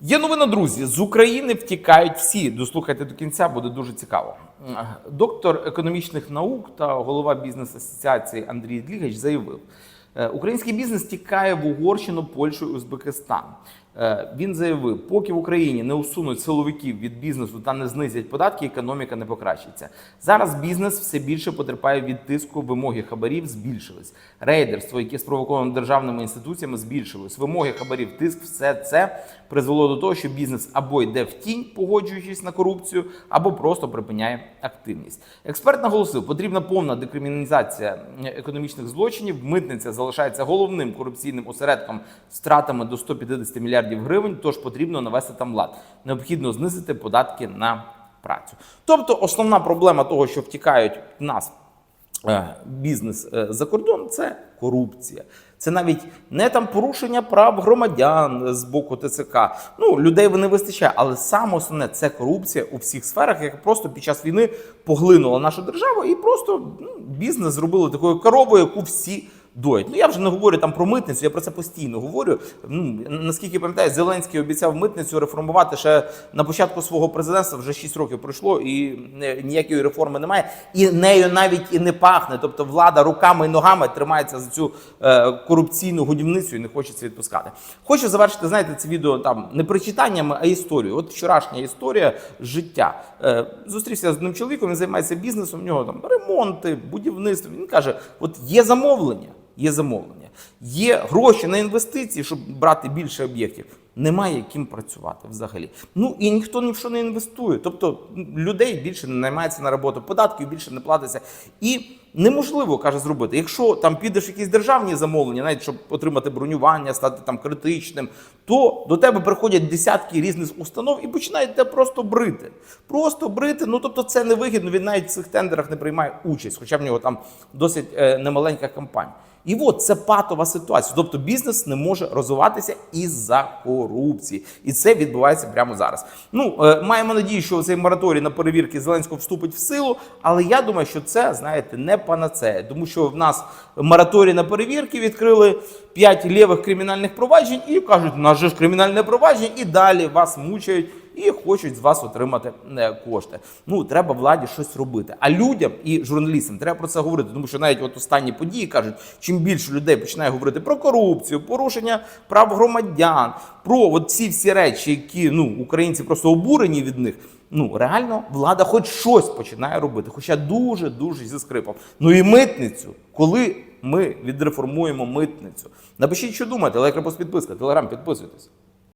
Є новина, друзі. З України втікають всі. Дослухайте до кінця, буде дуже цікаво. Доктор економічних наук та голова бізнес-асоціації Андрій Длігач заявив: український бізнес тікає в Угорщину, Польщу і Узбекистан. Е, Він заявив, поки в Україні не усунуть силовиків від бізнесу та не знизять податки, економіка не покращиться. Зараз бізнес все більше потерпає від тиску. Вимоги хабарів збільшились. Рейдерство, яке спровоковано державними інституціями, збільшилось. Вимоги хабарів, тиск, все це призвело до того, що бізнес або йде в тінь, погоджуючись на корупцію, або просто припиняє активність. Експерт наголосив, потрібна повна декриміналізація економічних злочинів. Митниця залишається головним корупційним осередком з втратами до 150 мільярдів гривень. Тож потрібно навести там лад. Необхідно знизити податки на працю. Тобто, основна проблема того, що втікають в нас е, бізнес е, за кордон, це корупція. Це навіть не там порушення прав громадян з боку ТЦК. Ну людей не вистачає, але саме основне це корупція у всіх сферах, яка просто під час війни поглинула нашу державу, і просто ну, бізнес зробили такою коровою, яку всі. Доять. Ну я вже не говорю там про митницю, я про це постійно говорю. Ну наскільки я пам'ятаю, Зеленський обіцяв митницю реформувати ще на початку свого президентства. Вже 6 років пройшло, і е, ніякої реформи немає. І нею навіть і не пахне. Тобто влада руками і ногами тримається за цю е, корупційну годівницю і не хоче це відпускати. Хочу завершити, знаєте, це відео там не прочитаннями, а історією. От вчорашня історія життя. Е, зустрівся з одним чоловіком, він займається бізнесом. У нього там ремонти, будівництво. Він каже: от є замовлення. Є замовлення, є гроші на інвестиції, щоб брати більше об'єктів. Немає ким працювати взагалі. Ну і ніхто ні в що не інвестує. Тобто людей більше не наймається на роботу, податків більше не платиться. І неможливо каже зробити. Якщо там підеш якісь державні замовлення, навіть щоб отримати бронювання, стати там критичним, то до тебе приходять десятки різних установ і починають тебе просто брити. Просто брити. Ну тобто це невигідно. Він навіть в цих тендерах не приймає участь, хоча в нього там досить е, немаленька компанія. І от це патова ситуація. Тобто бізнес не може розвиватися із-за корупції, і це відбувається прямо зараз. Ну е, маємо надію, що цей мораторій на перевірки Зеленського вступить в силу, але я думаю, що це знаєте не панацея, тому що в нас мораторій на перевірки відкрили 5 лівих кримінальних проваджень і кажуть, у нас же ж кримінальне провадження, і далі вас мучають і хочуть з вас отримати е, кошти. Ну треба владі щось робити. А людям і журналістам треба про це говорити, тому що навіть от останні події кажуть, чим більше людей починає говорити про корупцію, порушення прав громадян, про от ці всі речі, які ну українці просто обурені від них. Ну реально влада хоч щось починає робити, хоча дуже дуже зі скрипом. Ну і митницю, коли ми відреформуємо митницю. Напишіть, що думаєте, лайк, репост, підписка, телеграм, підписуйтесь.